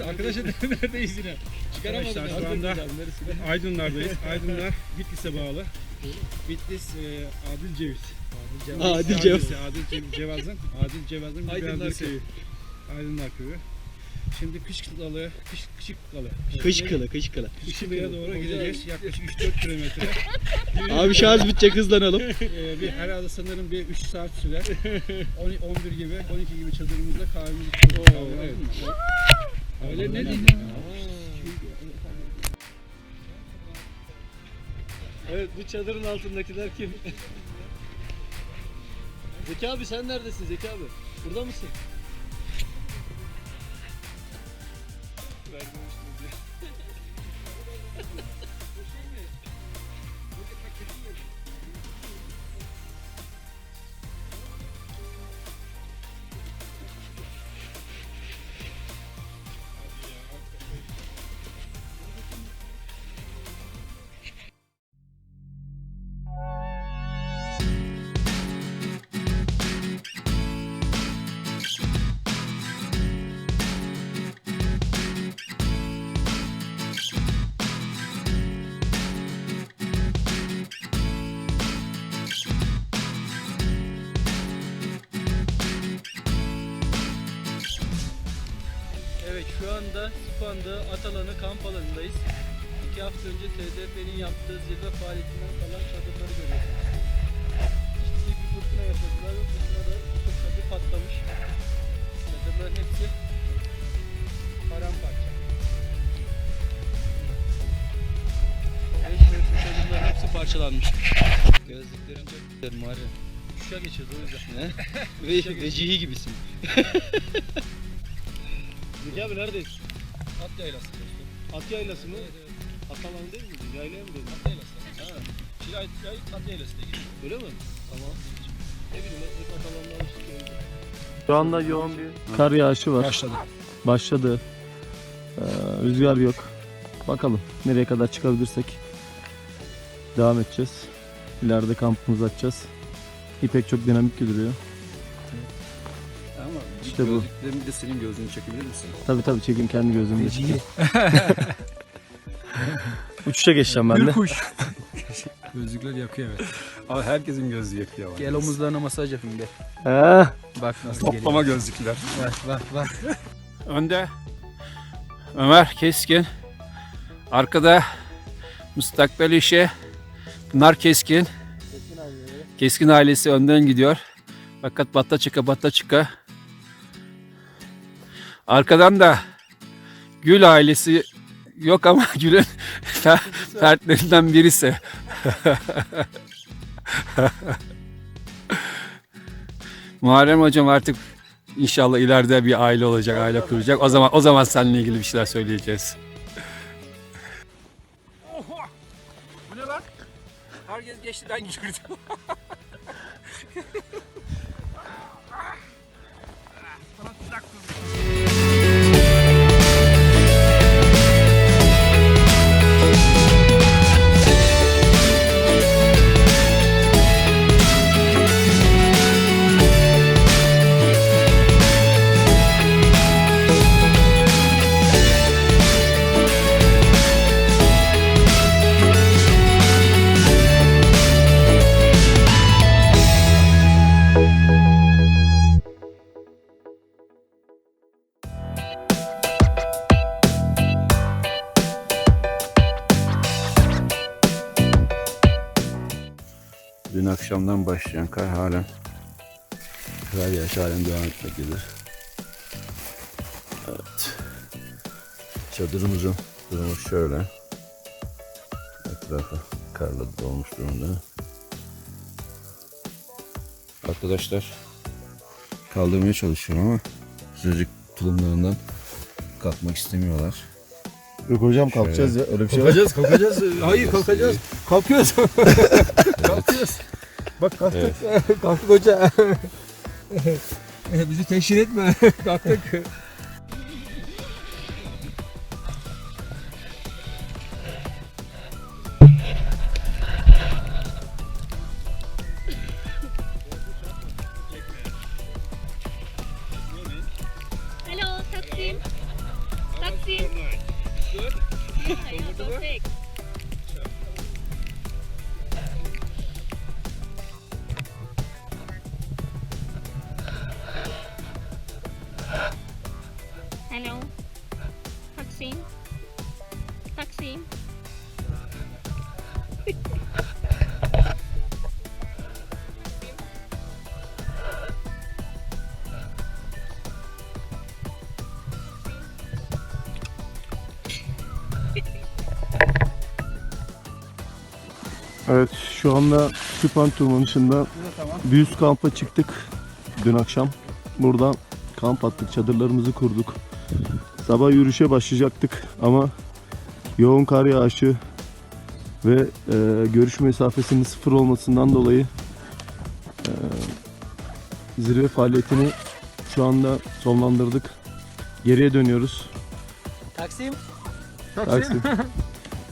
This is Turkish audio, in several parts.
Arkadaşlar neredeyiz yine? Çıkaramadım. Arkadaşlar, şu anda-? Aydınlardayız. Aydınlar Bitlis'e bağlı. Bitlis e, Adil Ceviz. Adil Ceviz. Adil Ceviz- Cevaz'ın Adil Cevaz'ın bir Aydınlar. Köyü. Aydınlar Köyü. Şimdi kış kılalı, kış, kışık kılalı. Kış kılı kış kılı. Kışkılı'ya doğru gideceğiz. Yaklaşık 3-4 kilometre. Abi şarj bitecek hızlanalım. Ee, bir herhalde sanırım bir 3 saat sürer. 10, 11 gibi, 12 gibi çadırımızda kahvemizi içiyoruz. Oo, evet. Öyle ne? Evet bu çadırın altındakiler kim? Zeki abi sen neredesin Zeki abi? Burada mısın? Şu anda Süphan'da Atalan'ı kamp alanındayız. İki hafta önce TDP'nin yaptığı zirve faaliyetinden kalan çadırları görüyorsunuz. Ciddi bir fırtına yaşadılar ve fırtınada çok hadi patlamış. Çadırların hepsi paramparça. Çadırların hepsi parçalanmış. Gözlüklerim çok güzel Muharrem. Kuşa geçirdi o yüzden. Ne? Ve vecihi gibisin. Zeki abi neredeyiz? At yaylası dostum. At yaylası mı? Atalan değil mi? Yaylaya mı dedin? At yaylası. Ha. Çile at, at yaylası geçiyor. Öyle mi? Tamam. Ne bileyim hep atalanlar alıştık. Şu anda yoğun bir kar yağışı var. Başladı. Başladı. Ee, rüzgar yok. Bakalım nereye kadar çıkabilirsek devam edeceğiz. İleride kampımızı açacağız. İpek çok dinamik duruyor. İşte bu. gözlüklerimi de senin gözünü çekebilir misin? Tabi tabi çekim kendi gözümle çekeyim. Uçuşa geçeceğim ben de. Gözlükler yakıyor evet. Ama herkesin gözü yakıyor. Gel omuzlarına masaj yapayım gel. Ha, Bak nasıl Toplama gözlükler. Bak bak bak. Önde Ömer Keskin. Arkada Mustakbel İşe Pınar Keskin. Keskin ailesi önden gidiyor. Fakat batta çıka batta çıka. Arkadan da Gül ailesi yok ama Gül'ün fer- fertlerinden birisi. Muharrem hocam artık İnşallah ileride bir aile olacak, aile kuracak. O zaman o zaman seninle ilgili bir şeyler söyleyeceğiz. Bu ne lan? Herkes geçti ben girdim. Dün akşamdan başlayan kar halen kar yağışı halen devam etmektedir. Evet. Çadırımızın durumu şöyle. Etrafı karla dolmuş durumda. Arkadaşlar kaldırmaya çalışıyorum ama sıcacık tulumlarından kalkmak istemiyorlar. Yok hocam kalkacağız ya öyle bir şey var. Kalkacağız, kalkacağız. Hayır kalkacağız. Kalkıyoruz. kalkıyoruz. Bak kalktık. kalktık hoca. Bizi teşhir etme. kalktık. Evet şu anda Süpan Tırmanışı'nda bir üst kampa çıktık dün akşam. Burada kamp attık, çadırlarımızı kurduk. Sabah yürüyüşe başlayacaktık ama yoğun kar yağışı ve e, görüş mesafesinin sıfır olmasından dolayı e, zirve faaliyetini şu anda sonlandırdık. Geriye dönüyoruz. Taksim. Taksim.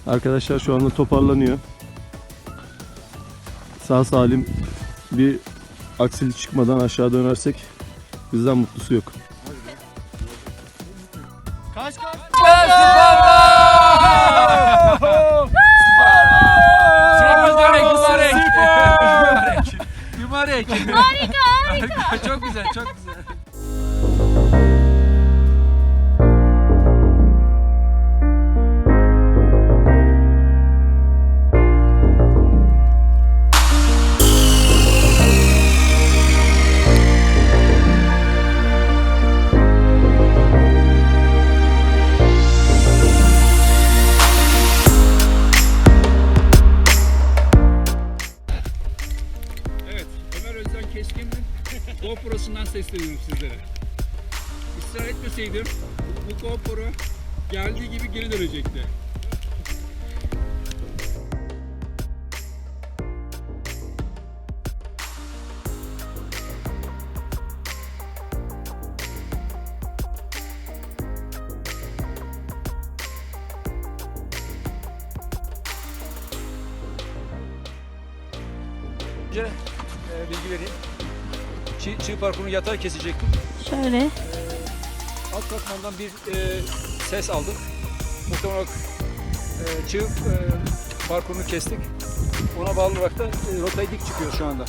Arkadaşlar şu anda toparlanıyor. Sağ salim bir aksilik çıkmadan aşağı dönersek bizden mutlusu yok. Geri dönecekti. Önce e, bilgi vereyim. Çığ, çığ parkurunu yatay kesecektim. Şöyle. Alt katmandan bir e, ses aldık. Muhtemelen olarak e, çığ e, parkurunu kestik. Ona bağlı olarak da e, rotayı dik çıkıyor şu anda.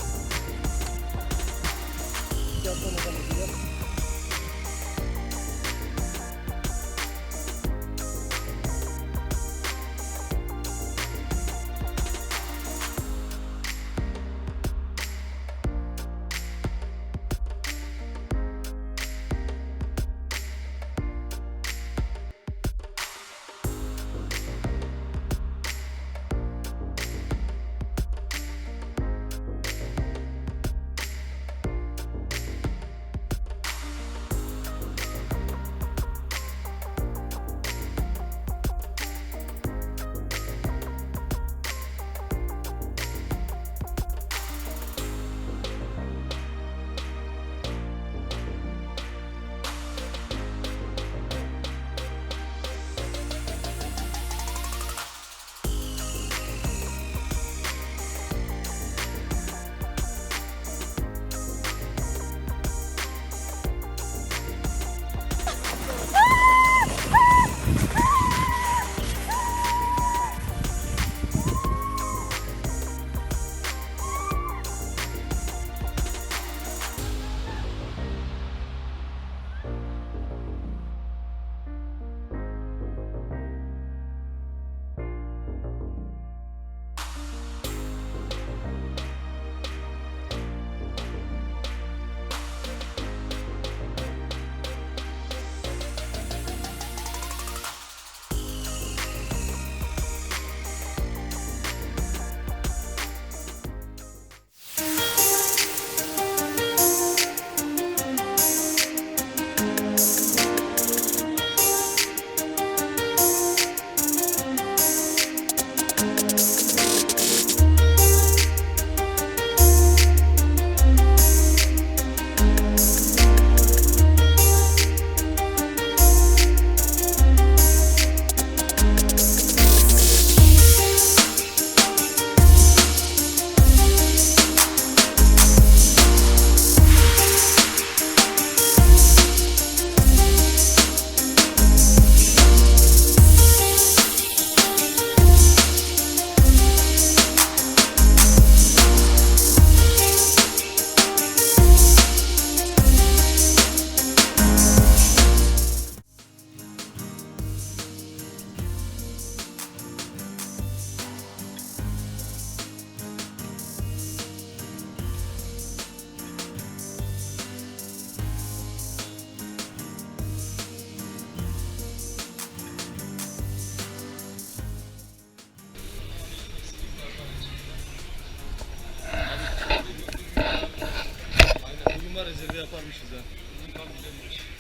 Yaparmışız ha.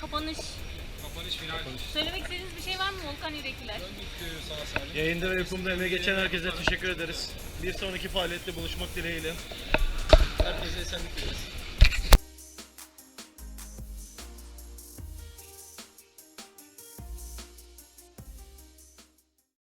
Kapanış. Kapanış final. Söylemek istediğiniz bir şey var mı Volkan Yürekliler? Sağ salim. Yayında ve yapımda emeği geçen herkese teşekkür ederiz. Bir sonraki faaliyette buluşmak dileğiyle. Herkese esenlik dileriz.